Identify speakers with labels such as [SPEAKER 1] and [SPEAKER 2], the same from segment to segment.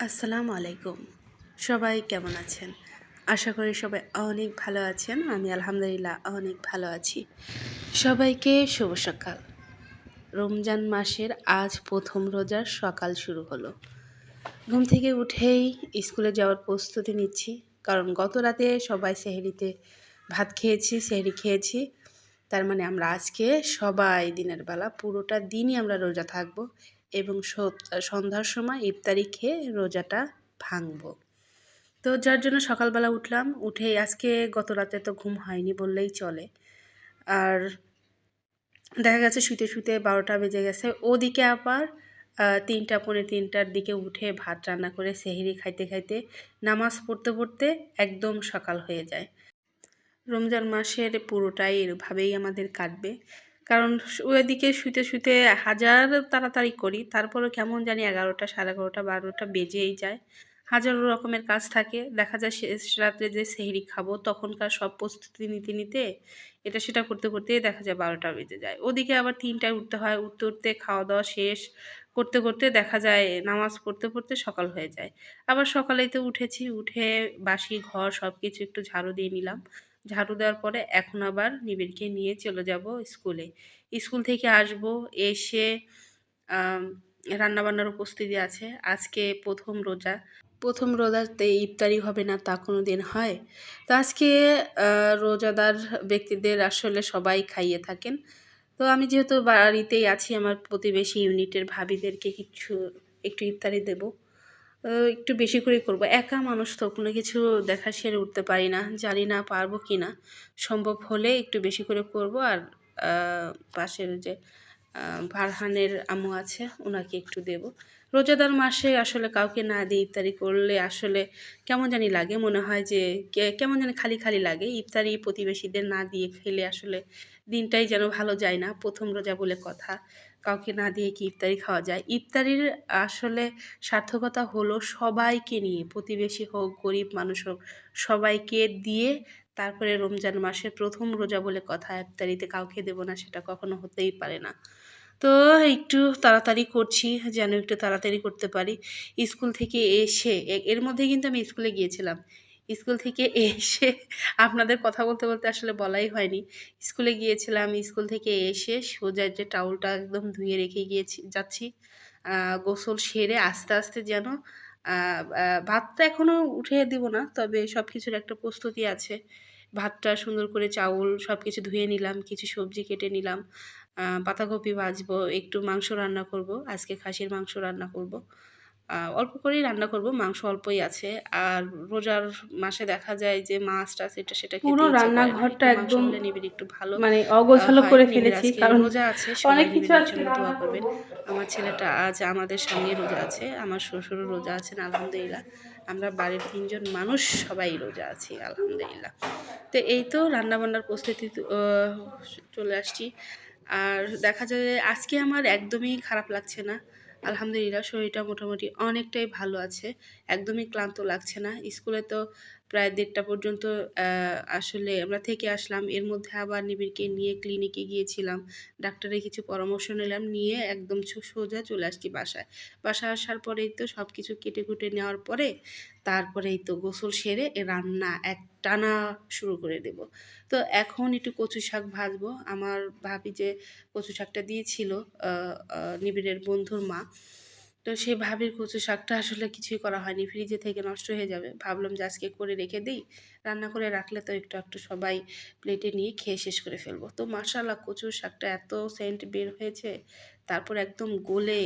[SPEAKER 1] আসসালামু আলাইকুম। সবাই কেমন আছেন? আশা করি সবাই অনেক ভালো আছেন। আমি আলহামদুলিল্লাহ অনেক ভালো আছি। সবাইকে শুভ সকাল। রমজান মাসের আজ প্রথম রোজার সকাল শুরু হলো। ঘুম থেকে উঠেই স্কুলে যাওয়ার প্রস্তুতি নিচ্ছি। কারণ গত রাতে সবাই সেহেরিতে ভাত খেয়েছি, সেহেরি খেয়েছি। তার মানে আমরা আজকে সবাই দিনের বেলা পুরোটা দিনই আমরা রোজা থাকব। এবং সন্ধ্যার সময় ইফতারি খেয়ে রোজাটা ভাঙবো। তো যার জন্য সকালবেলা উঠলাম উঠে আজকে গত রাতে তো ঘুম হয়নি বললেই চলে। আর দেখা গেছে শুতে শুতে বারোটা বেজে গেছে। ওদিকে আবার তিনটা, পৌনে তিনটার দিকে উঠে ভাত রান্না করে সেহেরি খাইতে খাইতে নামাজ পড়তে পড়তে একদম সকাল হয়ে যায়। রমজান মাসের পুরোটাই এভাবেই আমাদের কাটবে। কারণ ওইদিকে শুতে শুতে হাজার তাড়াতাড়ি করি, তারপরেও কেমন জানি এগারোটা, সাড়ে এগারোটা, বারোটা বেজেই যায়। হাজারো রকমের কাজ থাকে। দেখা যায় শেষ রাত্রে যে সেহরি খাব, তখনকার সব প্রস্তুতি নিতে নিতে এটা সেটা করতে করতেই দেখা যায় বারোটা বেজে যায়। ওদিকে আবার তিনটায় উঠতে হয়, উঠতে উঠতে খাওয়া দাওয়া শেষ করতে করতে দেখা যায় নামাজ পড়তে পড়তে সকাল হয়ে যায়। আবার সকালেই তো উঠেছি, উঠে বাসি, ঘর সব কিছু একটু ঝাড়ু দিয়ে নিলাম। ঝাড়ু দেওয়ার পরে এখন আবার নিবিড়কে নিয়ে চলে যাব স্কুলে। স্কুল থেকে আসব, এসে রান্নাবান্নার উপস্থিতি আছে। আজকে প্রথম রোজা। প্রথম রোজাতে ইফতারি হবে না তা কোনো দিন হয়। তো আজকে রোজাদার ব্যক্তিদের আসলে সবাই খাইয়ে থাকেন। তো আমি যেহেতু বাড়িতেই আছি, আমার প্রতিবেশী ইউনিটের ভাবিদেরকে কিছু, একটু ইফতারি দেবো। একটু বেশি করে করব। একা মানুষ তো কোনো কিছু দেখা সেরে উঠতে পারি না, জানি না পারব কি না। সম্ভব হলে একটু বেশি করে করব আর পাশের যে ফারহানের আম্মু আছে ওনাকে একটু দেব। রোজাদার মাসে আসলে কাউকে না দিয়ে ইফতারি করলে আসলে কেমন জানি লাগে, মনে হয় যে কেমন জানি খালি খালি লাগে। ইফতারি প্রতিবেশীদের না দিয়ে খেলে আসলে দিনটাই যেন ভালো যায় না, প্রথম রোজা বলে কথা। কাউকে না দিয়ে কি ইফতারি খাওয়া যায়? ইফতারির আসলে সার্থকতা হলো সবাইকে নিয়ে, প্রতিবেশী হোক, গরিব মানুষ হোক, সবাইকে দিয়ে তারপরে রমজান মাসের প্রথম রোজা বলে কথা, ইফতারিতে কাউকে দেবো না সেটা কখনো হতেই পারে না। তো একটু তাড়াতাড়ি করছি, যেন একটু তাড়াতাড়ি করতে পারি। স্কুল থেকে এসে এর মধ্যে কিন্তু আমি স্কুলে গিয়েছিলাম। স্কুল থেকে এসে আপনাদের কথা বলতে বলতে আসলে বলাই হয়নি। স্কুলে গিয়েছিলাম, স্কুল থেকে এসে সোজা যে টাউলটা একদম ধুয়ে রেখে গিয়েছি, যাচ্ছি। গোসল সেরে আস্তে আস্তে যেন ভাতটা এখনও উঠে দিব না, তবে সব কিছুর একটা প্রস্তুতি আছে। ভাতটা সুন্দর করে চাউল সব কিছু ধুয়ে নিলাম, কিছু সবজি কেটে নিলাম। পাতাকপি ভাজবো, একটু মাংস রান্না করব, আজকে খাসির মাংস রান্না করব। অল্প করেই রান্না করব মাংস অল্পই আছে। আর রোজার মাসে দেখা যায় যে মাছ টাছ এটা সেটা
[SPEAKER 2] পুরো রান্নাঘরটা একদম
[SPEAKER 1] নিবিড় একটু ভালো।
[SPEAKER 2] মানে অগোছালো করে ফেলেছি কারণ
[SPEAKER 1] রোজা আছে
[SPEAKER 2] অনেক কিছু আছে
[SPEAKER 1] দোয়া করবেন। আমার ছেলেটা আজ আমাদের সঙ্গে রোজা আছে আমার শ্বশুরও রোজা আছেন আলহামদুলিল্লাহ। আমরা বাড়ির তিনজন মানুষ সবাই রোজা আছি আলহামদুলিল্লাহ। তো এই তো রান্নাবান্নার প্রস্তুতি চলে আসছি। আর দেখা যায় আজকে আমার একদমই খারাপ লাগছে না। আলহামদুলিল্লাহ শরীরটা মোটামুটি অনেকটাই ভালো আছে। একদমই ক্লান্ত লাগছে না। স্কুলে তো প্রায় দেড়টা পর্যন্ত আসলে আমরা থেকে আসলাম। এর মধ্যে আবার নিবিড়কে নিয়ে ক্লিনিকে গিয়েছিলাম। ডাক্তারের কিছু পরামর্শ নিলাম, নিয়ে একদম সোজা চলে আসছি বাসায়। বাসায় আসার পরেই তো সব কিছু কেটে কুটে নেওয়ার পরে, তারপরেই তো গোসল সেরে রান্না এক টানা শুরু করে দেব। তো এখন একটু কচু শাক ভাজবো। আমার ভাবি যে কচু শাকটা দিয়েছিল নিবিড়ের বন্ধুর মা। তো সেই ভাবির কচু শাকটা আসলে কিছুই করা হয়নি। ফ্রিজে থেকে নষ্ট হয়ে যাবে। ভাবলাম যে আজকে করে রেখে দিই। রান্না করে রাখলে তো একটু একটু সবাই প্লেটে নিয়ে খেয়ে শেষ করে ফেলব। তো মাসাল্লাহ কচুর শাকটা এত সেন্ট বের হয়েছে। তারপর একদম গোলে,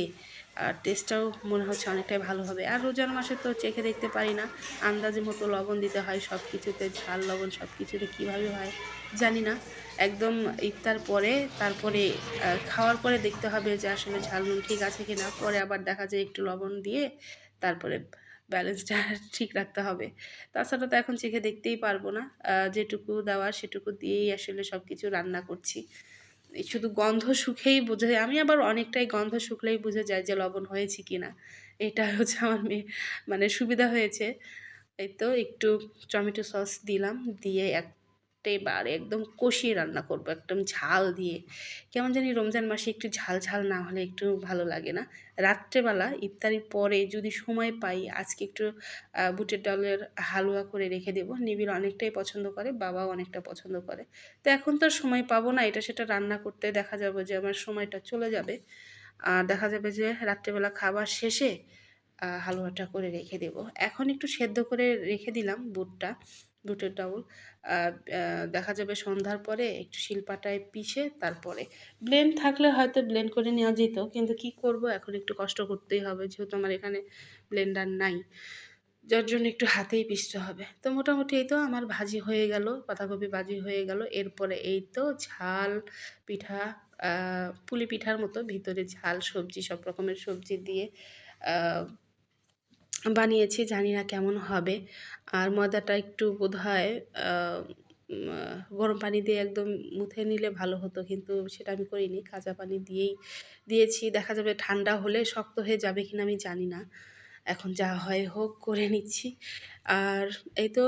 [SPEAKER 1] আর টেস্টটাও মনে হচ্ছে অনেকটাই ভালো হবে। আর রোজার মাসে তো চেখে দেখতে পারি না, আন্দাজে মতো লবণ দিতে হয় সব কিছুতে ঝাল, লবণ সব কিছুতে কীভাবে হয় জানি না। একদম ইফতার পরে, তারপরে খাওয়ার পরে দেখতে হবে যে আসলে ঝাল নুন ঠিক আছে কি না পরে আবার দেখা যায় একটু লবণ দিয়ে তারপরে ব্যালেন্সটা ঠিক রাখতে হবে। তাছাড়া তো এখন চেখে দেখতেই পারব না যেটুকু দেওয়া সেটুকু দিয়েই আসলে সব কিছু রান্না করছি। শুধু গন্ধ শুকেই বোঝা যায় আমি আবার অনেকটাই গন্ধ শুকলেই বোঝা যায় যে লবণ হয়েছে কি না এটা হচ্ছে আমার মেয়ে মানে সুবিধা হয়েছে। এই তো একটু টমেটো সস দিলাম, দিয়ে এক একেবারে একদম কষিয়ে রান্না করব, একদম ঝাল দিয়ে। কেমন জানি রমজান মাসে একটু ঝাল ঝাল না হলে একটু ভালো লাগে না। রাত্রেবেলা ইফতারির পরে যদি সময় পাই, আজকে একটু বুটের ডালের হালুয়া করে রেখে দেবো। নিবিড় অনেকটাই পছন্দ করে, বাবাও অনেকটা পছন্দ করে। তো এখন তো সময় পাবো না, এটা সেটা রান্না করতে দেখা যাবে যে আমার সময়টা চলে যাবে। আর দেখা যাবে যে রাত্রেবেলা খাবার শেষে হালুয়াটা করে রেখে দেব। এখন একটু সেদ্ধ করে রেখে দিলাম বুটটা। বুটের ডাউল দেখা যাবে সন্ধ্যার পরে একটু শিলপাটায় পিষে তারপরে ব্লেন্ড থাকলে হয়তো ব্লেন্ড করে নেওয়া যেত, কিন্তু কি করব? এখন একটু কষ্ট করতেই হবে, যেহেতু আমার এখানে ব্লেন্ডার নাই। যার জন্য একটু হাতেই পিষতে হবে। তো মোটামুটি এই তো আমার ভাজি হয়ে গেল পাতাকপি ভাজি হয়ে গেল। এরপরে এই তো ঝাল, পিঠা পুলি পিঠার মতো ভিতরে ঝাল, সবজি, সব রকমের সবজি দিয়ে বানিয়েছি জানি না কেমন হবে। আর ময়দাটা একটু উম, আহ, গরম পানি দিয়ে একদম মুথে নিলে ভালো হতো কিন্তু সেটা আমি করিনি। কাঁচা পানি দিয়েই দিয়েছি। দেখা যাবে ঠান্ডা হলে শক্ত হয়ে যাবে কিনা আমি জানি না। এখন যা হয় হোক করে নিচ্ছি। আর এই তো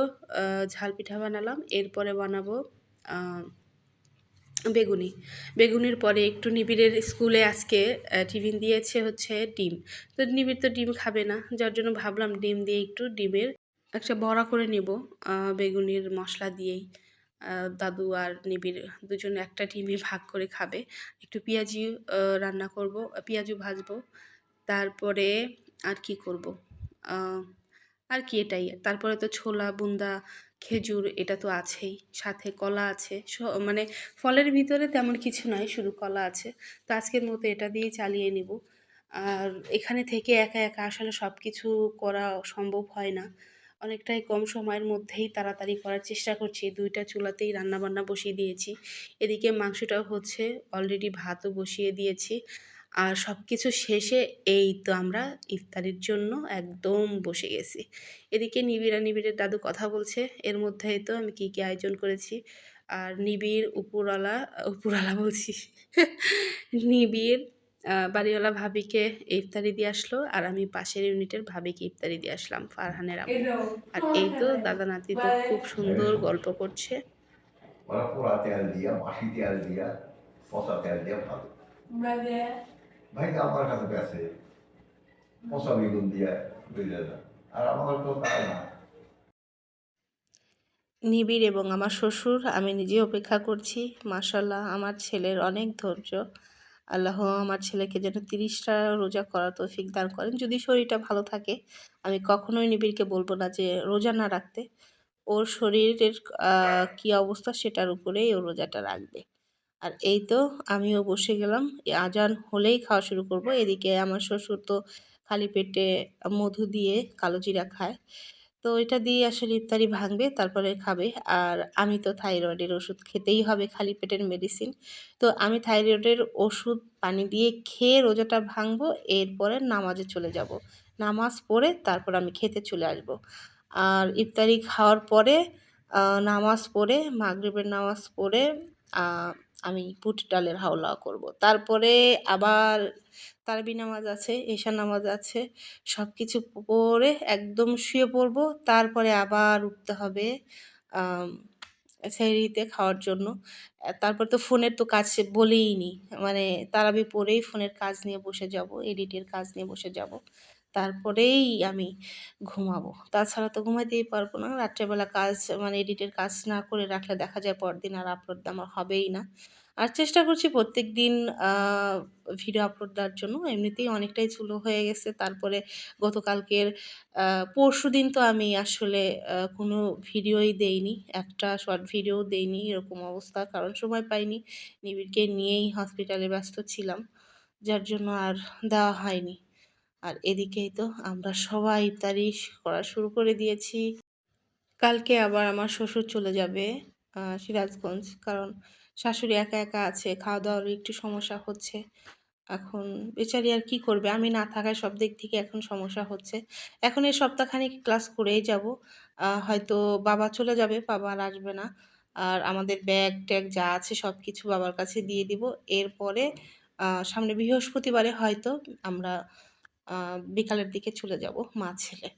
[SPEAKER 1] ঝাল পিঠা বানালাম। এরপরে বানাবো বেগুনি। বেগুনির পরে একটু নিবিড়ের স্কুলে আজকে টিফিন দিয়েছে হচ্ছে ডিম। তো নিবিড় তো ডিম খাবে না, যার জন্য ভাবলাম ডিম দিয়ে একটু ডিমের একটা বড়া করে নেব বেগুনির মশলা দিয়েই। দাদু আর নিবিড় দুজনে একটা ডিমই ভাগ করে খাবে। একটু পেঁয়াজি রান্না করব পেঁয়াজু ভাজবো। তারপরে আর কি করব? আর কি এটাই। তারপরে তো ছোলা, বুন্দা খেজুর এটা তো আছেই, সাথে কলা আছে মানে ফলের ভিতরে তেমন কিছু নয়, শুধু কলা আছে। তো আজকের মতো এটা দিয়েই চালিয়ে নিব। আর এখানে থেকে একা একা আসলে সব কিছু করা সম্ভব হয় না। অনেকটাই কম সময়ের মধ্যেই তাড়াতাড়ি করার চেষ্টা করছি। দুইটা চুলাতেই রান্না বান্না বসিয়ে দিয়েছি। এদিকে মাংসটাও হচ্ছে অলরেডি ভাতও বসিয়ে দিয়েছি। আর সব কিছু শেষে এই তো আমরা ইফতারির জন্য একদম বসে গেছি। এদিকে নিবিড় আর নিবিড়ের দাদু কথা বলছে এর মধ্যেই তো আমি কী কী আয়োজন করেছি। আর নিবিড় উপরওয়ালা উপরওয়ালা বলছি নিবিড় বাড়িওয়ালা ভাবিকে ইফতারি দিয়ে আসলো আর আমি পাশের ইউনিটের ভাবিকে ইফতারি দিয়ে আসলাম ফারহানের আর এই তো দাদা নাতি তো খুব সুন্দর গল্প করছে।
[SPEAKER 3] ওরা পোড়া তেল দিয়া মাসি তেল দিয়া পচা তেল দিয়া ভালো। আমার কাছে বেগুন দিয়া আর আমাদের তো তাই না।
[SPEAKER 1] নিবিড় এবং আমার শ্বশুর, আমি নিজে অপেক্ষা করছি। মাশাল্লাহ আমার ছেলের অনেক ধৈর্য। আল্লাহ আমার ছেলেকে যেন তিরিশটা রোজা করার তৌফিক দান করেন। যদি শরীরটা ভালো থাকে, আমি কখনোই নিবিড়কে বলব না যে রোজা না রাখতে। ওর শরীরের কী অবস্থা সেটার উপরেই ও রোজাটা রাখবে। আর এই তো আমিও বসে গেলাম। আজান হলেই খাওয়া শুরু করব। এদিকে আমার শ্বশুর তো খালি পেটে মধু দিয়ে কালো জিরা খায়। তো এটা দিয়ে আসলে ইফতারি ভাঙবে, তারপরে খাবে। আর আমি তো থাইরয়েডের ওষুধ খেতেই হবে খালি পেটের মেডিসিন। তো আমি থাইরয়েডের ওষুধ পানি দিয়ে খেয়ে রোজাটা ভাঙবো, এরপরে নামাজে চলে যাব। নামাজ পড়ে তারপর আমি খেতে চলে আসব। আর ইফতারি খাওয়ার পরে নামাজ পড়ে, মাগরিবের নামাজ পড়ে আমি বুট ডালের হাওলা করব। তারপরে আবার তারাবি নামাজ আছে, এশা নামাজ আছে সব কিছু পরে একদম শুয়ে পড়ব। তারপরে আবার উঠতে হবে সেহরিতে খাওয়ার জন্য। তারপর তো ফোনের তো কাজ বলেই নি মানে তারাবি পড়েই ফোনের কাজ নিয়ে বসে যাব, এডিটের কাজ নিয়ে বসে যাব। তারপরেই আমি ঘুমাবো। তাছাড়া তো ঘুমাতেই পারব না। রাত্রেবেলা কাজ মানে এডিটের কাজ না করে রাখলে দেখা যায় পরদিন আর আপলোড আমার হবেই না। আর চেষ্টা করছি প্রত্যেক দিন ভিডিও আপলোড দেওয়ার জন্য। এমনিতেই অনেকটাই চুলো হয়ে গেছে। তারপরে গতকালকের পরশু দিন তো আমি আসলে কোনো ভিডিওই দেইনি। একটা শর্ট ভিডিও দেইনি, এরকম অবস্থা। কারণ সময় পাইনি। নিবিড়কে নিয়েই হসপিটালে ব্যস্ত ছিলাম। যার জন্য আর দেওয়া হয়নি। আর এদিকেই তো আমরা সবাই ইফতারি করা শুরু করে দিয়েছি। কালকে আবার আমার শ্বশুর চলে যাবে সিরাজগঞ্জ। কারণ শাশুড়ি একা একা আছে খাওয়া দাওয়ার একটু সমস্যা হচ্ছে। এখন বেচারি আর কি করবে? আমি না থাকায় সব দিক থেকে এখন সমস্যা হচ্ছে। এখন এই সপ্তাহখানেক ক্লাস করেই যাব। হয়তো বাবা চলে যাবে, বাবা আর আসবে না। আর আমাদের ব্যাগ ট্যাগ যা আছে সব কিছু বাবার কাছে দিয়ে দিব। এরপরে সামনে বৃহস্পতিবারে হয়তো আমরা বিকালের দিকে চলে যাব মা ছেলে।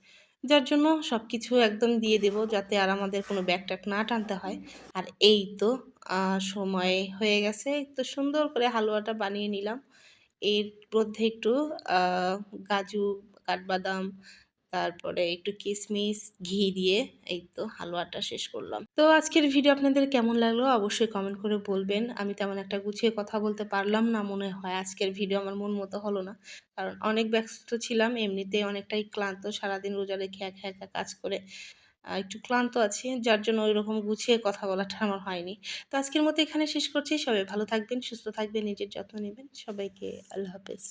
[SPEAKER 1] যার জন্য সব কিছু একদম দিয়ে দেব যাতে আর আমাদের কোনো ব্যাগ ট্যাগ না টানতে হয়। আর এই তো সময় হয়ে গেছে তো সুন্দর করে হালুয়াটা বানিয়ে নিলাম। এর মধ্যে একটু কাজু কাঠবাদাম তারপরে একটু কিশমিশ ঘি দিয়ে এই তো হালুয়াটা শেষ করলাম। তো আজকের ভিডিও আপনাদের কেমন লাগল অবশ্যই কমেন্ট করে বলবেন। আমি তেমন একটা গুছিয়ে কথা বলতে পারলাম না মনে হয়। আজকের ভিডিও আমার মন মতো হলো না। কারণ অনেক ব্যস্ত ছিলাম এমনিতে অনেকটাই ক্লান্ত। সারাদিন রোজা রেখে একা একা কাজ করে একটু ক্লান্ত আছি। যার জন্য ওই রকম গুছিয়ে কথা বলাটা আমার হয়নি। তো আজকের মতো এখানে শেষ করছি। সবাই ভালো থাকবেন, সুস্থ থাকবেন, নিজের যত্ন নেবেন। সবাইকে আল্লাহ হাফেজ।